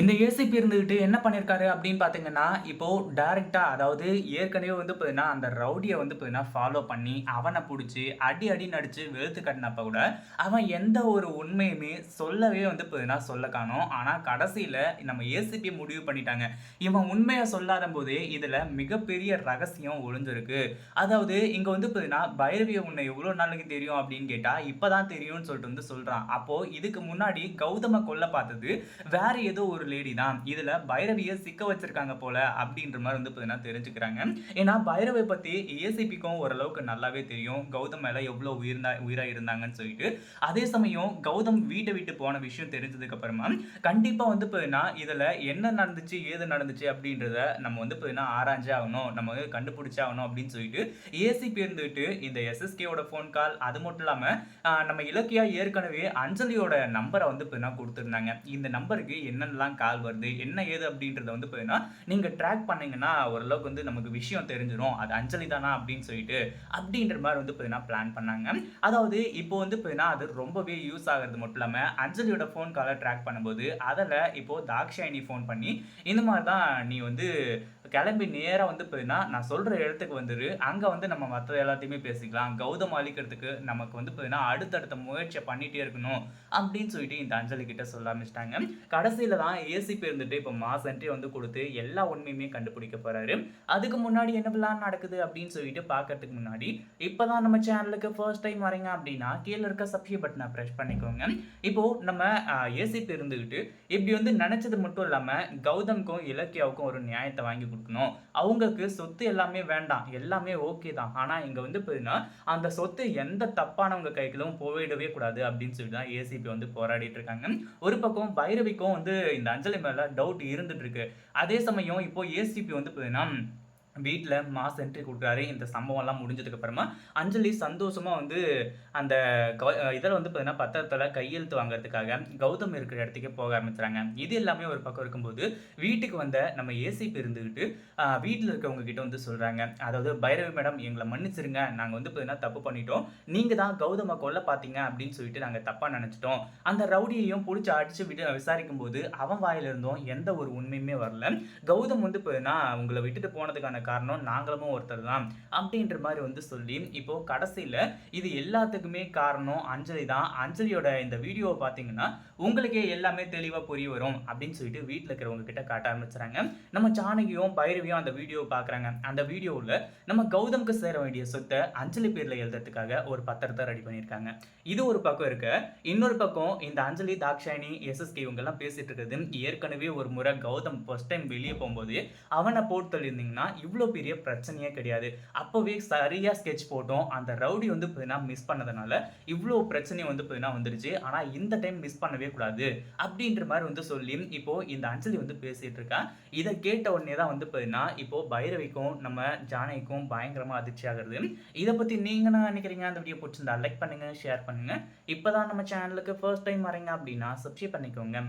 இந்த ஏசிபி இருந்துகிட்டு என்ன பண்ணியிருக்காரு அப்படின்னு பார்த்தீங்கன்னா இப்போ டைரக்டா அதாவது ஏற்கனவே வந்து பார்த்தீங்கன்னா அந்த ரவுடியை வந்து பார்த்தீங்கன்னா ஃபாலோ பண்ணி அவனை பிடிச்சி அடி அடி நடிச்சு வெளுத்து கட்டினப்ப கூட அவன் எந்த ஒரு உண்மையுமே சொல்லவே வந்து பார்த்தீங்கன்னா சொல்ல காணும். ஆனால் கடைசியில் நம்ம ஏசிபி முடிவு பண்ணிட்டாங்க. இவன் உண்மையை சொல்லாத போது இதில் மிகப்பெரிய ரகசியம் ஒளிஞ்சிருக்கு. அதாவது இங்கே வந்து பார்த்தீங்கன்னா பைரவியை உன்னை எவ்வளோ நாளைக்கு தெரியும் அப்படின்னு கேட்டால் இப்போ தான் தெரியும்னு சொல்லிட்டு வந்து சொல்கிறான் அப்போது இதுக்கு முன்னாடி கௌதம கொல்ல பார்த்தது வேற ஏதோ ஒரு லேடி தான். இதுல பைரவியை சிக்க வச்சிருக்காங்க போல அப்படின்ற மாதிரி வந்து பார்த்தீங்கன்னா தெரிஞ்சுக்கிறாங்க. ஏன்னா பைரவை பத்தி ஏசிபிக்கும் ஓரளவுக்கு நல்லாவே தெரியும். கௌதம் மேல எவ்வளவு உயிர்ந்தா உயிரா இருந்தாங்கன்னு சொல்லிட்டு. அதே சமயம் கௌதம் வீட்டை விட்டு போன விஷயம் தெரிஞ்சதுக்கு அப்புறமா கண்டிப்பா வந்து பார்த்தீங்கன்னா இதுல என்ன நடந்துச்சு ஏது நடந்துச்சு அப்படின்றத நம்ம வந்து பார்த்தீங்கன்னா ஆராய்ஞ்சே ஆகணும். நம்ம வந்து கண்டுபிடிச்சே ஆகணும் அப்படின்னு சொல்லிட்டு ஏசிபி இருந்துட்டு இந்த எஸ்எஸ்கேவோட ஃபோன் கால் அது மட்டும் இல்லாம நம்ம இலக்கியா ஏற்கனவே அஞ்சலியோட நம்பரை வந்து பார்த்தீங்கன்னா கொடுத்துருந்தாங்க. இந்த நம்பருக்கு என்னென்னலாம் கால் வருது என்ன ஏது அப்படின்றத வந்து பார்த்தீங்கன்னா நீங்கள் ட்ராக் பண்ணீங்கன்னா ஓரளவுக்கு வந்து நமக்கு விஷயம் தெரிஞ்சிடும் அது அஞ்சலி தானா அப்படின்னு சொல்லிட்டு அப்படின்ற மாதிரி வந்து பார்த்தீங்கன்னா பிளான் பண்ணாங்க. அதாவது இப்போ வந்து பார்த்தீங்கன்னா அது ரொம்பவே யூஸ் ஆகிறது மட்டும் இல்லாமல் அஞ்சலியோட ஃபோன் காலை ட்ராக் பண்ணும்போது அதில் இப்போது தாக்ஷாயினி ஃபோன் பண்ணி இந்த மாதிரி தான் நீ வந்து கிளம்பி நேராக வந்து பார்த்தீங்கன்னா நான் சொல்கிற இடத்துக்கு வந்துரு. அங்கே வந்து நம்ம மற்ற எல்லாத்தையுமே பேசிக்கலாம். கௌதம் அழிக்கிறதுக்கு நமக்கு வந்து பார்த்தீங்கன்னா அடுத்தடுத்த முயற்சியை பண்ணிகிட்டே இருக்கணும் அப்படின்னு சொல்லிட்டு இந்த அஞ்சலி கிட்ட சொல்ல ஆரம்பிச்சிட்டாங்க. கடைசியில் தான் ஏசிபி இருந்துட்டு இப்போ மாஸ் என்ட்ரி வந்து கொடுத்து எல்லா உண்மையுமே கண்டுபிடிக்க போகிறாரு அதுக்கு முன்னாடி என்ன பிளான் நடக்குது அப்படின்னு சொல்லிட்டு பார்க்கறதுக்கு முன்னாடி இப்போ தான் நம்ம சேனலுக்கு ஃபர்ஸ்ட் டைம் வரீங்க அப்படின்னா கீழே இருக்க சப்ஸ்கிரைப் பட்டனை ப்ரெஸ் பண்ணிக்கோங்க. இப்போ நம்ம ஏசிபி இருந்துக்கிட்டு இப்படி வந்து நினச்சது மட்டும் இல்லாமல் கௌதம்க்கும் இலக்கியாவுக்கும் ஒரு நியாயத்தை வாங்கி கொடுக்கணும். அவங்களுக்கு சொத்து எல்லாமே வேண்டாம். எல்லாமே ஓகே தான். ஆனால் இங்கே வந்து பார்த்தீங்கன்னா அந்த சொத்து எந்த தப்பானவங்க கைகளும் போயிடவே கூடாது அப்படின்னு சொல்லி தான் ஏசிபி வந்து போராடிட்டு இருக்காங்க. ஒரு பக்கம் பைரவிக்கும் வந்து இந்த அஞ்சலி மேலே டவுட் இருந்துட்டு இருக்கு. அதே சமயம் இப்போ ஏசிபி வந்து பார்த்தீங்கன்னா வீட்டில் மாஸ் என்ட்ரி கொடுக்குறாரு. இந்த சம்பவம்லாம் முடிஞ்சதுக்கப்புறமா அஞ்சலி சந்தோஷமாக வந்து அந்த இதில் வந்து பார்த்தீங்கன்னா பத்திரத்தில் கையெழுத்து வாங்குறதுக்காக கௌதம் இருக்கிற இடத்துக்கே போக ஆரம்பிச்சுறாங்க. இது எல்லாமே ஒரு பக்கம் இருக்கும்போது வீட்டுக்கு வந்த நம்ம ஏசிபி இருந்துக்கிட்டு வீட்டில் இருக்கவங்க கிட்ட வந்து சொல்கிறாங்க அதாவது பைரவி மேடம் எங்களை மன்னிச்சிருங்க. நாங்கள் வந்து பார்த்தீங்கன்னா தப்பு பண்ணிட்டோம். நீங்கள் தான் கௌதமை கொல்ல பார்த்தீங்க அப்படின்னு சொல்லிட்டு நாங்கள் தப்பாக நினச்சிட்டோம். அந்த ரவுடியையும் பிடிச்சி அடிச்சு விட்டு விசாரிக்கும் போது அவன் வாயிலிருந்தும் எந்த ஒரு உண்மையுமே வரல. கௌதம் வந்து பார்த்தீங்கன்னா உங்களை விட்டுட்டு போனதுக்கான காரணம் நாங்களும் ஒருத்தர் தான் அப்படின்ற மாதிரி வந்து சொல்லி இப்போ கடைசியில் இது எல்லாத்துக்குமே காரணம் அஞ்சலி தான். அஞ்சலியோட இந்த வீடியோவை பார்த்தீங்கன்னா உங்களுக்கே எல்லாமே தெளிவாக புரிய வரும் அப்படின்னு சொல்லிட்டு வீட்டில் இருக்கிறவங்க கிட்ட காட்ட ஆரம்பிச்சுறாங்க. நம்ம ஜானகியும் பைரவியும் அந்த வீடியோ பார்க்குறாங்க. அந்த வீடியோவில் நம்ம கௌதம்க்கு சேர வேண்டிய சொத்தை அஞ்சலி பேரில் எழுதுறதுக்காக ஒரு பத்திரத்தை ரெடி பண்ணியிருக்காங்க. இது ஒரு பக்கம் இருக்க இன்னொரு பக்கம் இந்த அஞ்சலி தாக்ஷாயணி எஸ்எஸ்கே இவங்கெல்லாம் பேசிட்டு இருக்கிறது. ஏற்கனவே ஒரு முறை கௌதம் ஃபர்ஸ்ட் டைம் வெளியே போகும்போது அவனை போட்டு தள்ளியிருந்தீங்கன்னா இவ்வளோ பெரிய பிரச்சனையே கிடையாது. அப்போவே சரியாக ஸ்கெட்ச் போட்டோம். அந்த ரவுடி வந்து பார்த்தீங்கன்னா மிஸ் பண்ணதுனால இவ்வளோ பிரச்சனை வந்து பார்த்தீங்கன்னா வந்துடுச்சு ஆனால் இந்த டைம் மிஸ் பண்ணவே கூடாது அப்படின்ற மாதிரி வந்து சொல்லி இப்போ இந்த அஞ்சலி வந்து பேசிகிட்டு இருக்கா. இதை கேட்ட உடனே தான் வந்து பார்த்தீங்கன்னா இப்போ பைரவிக்கும் நம்ம ஜானகிக்கும் பயங்கரமாக அதிர்ச்சி ஆகிறது. இதை பற்றி நீங்கள் என்ன நினைக்கிறீங்க? அந்த வீடியோ பிடிச்சிருந்தா லைக் பண்ணுங்கள் ஷேர் பண்ணுங்கள் இப்போ தான் நம்ம சேனலுக்கு ஃபர்ஸ்ட் டைம் வரீங்க அப்படின்னா சப்ஸ்கிரைப் பண்ணிக்கோங்க.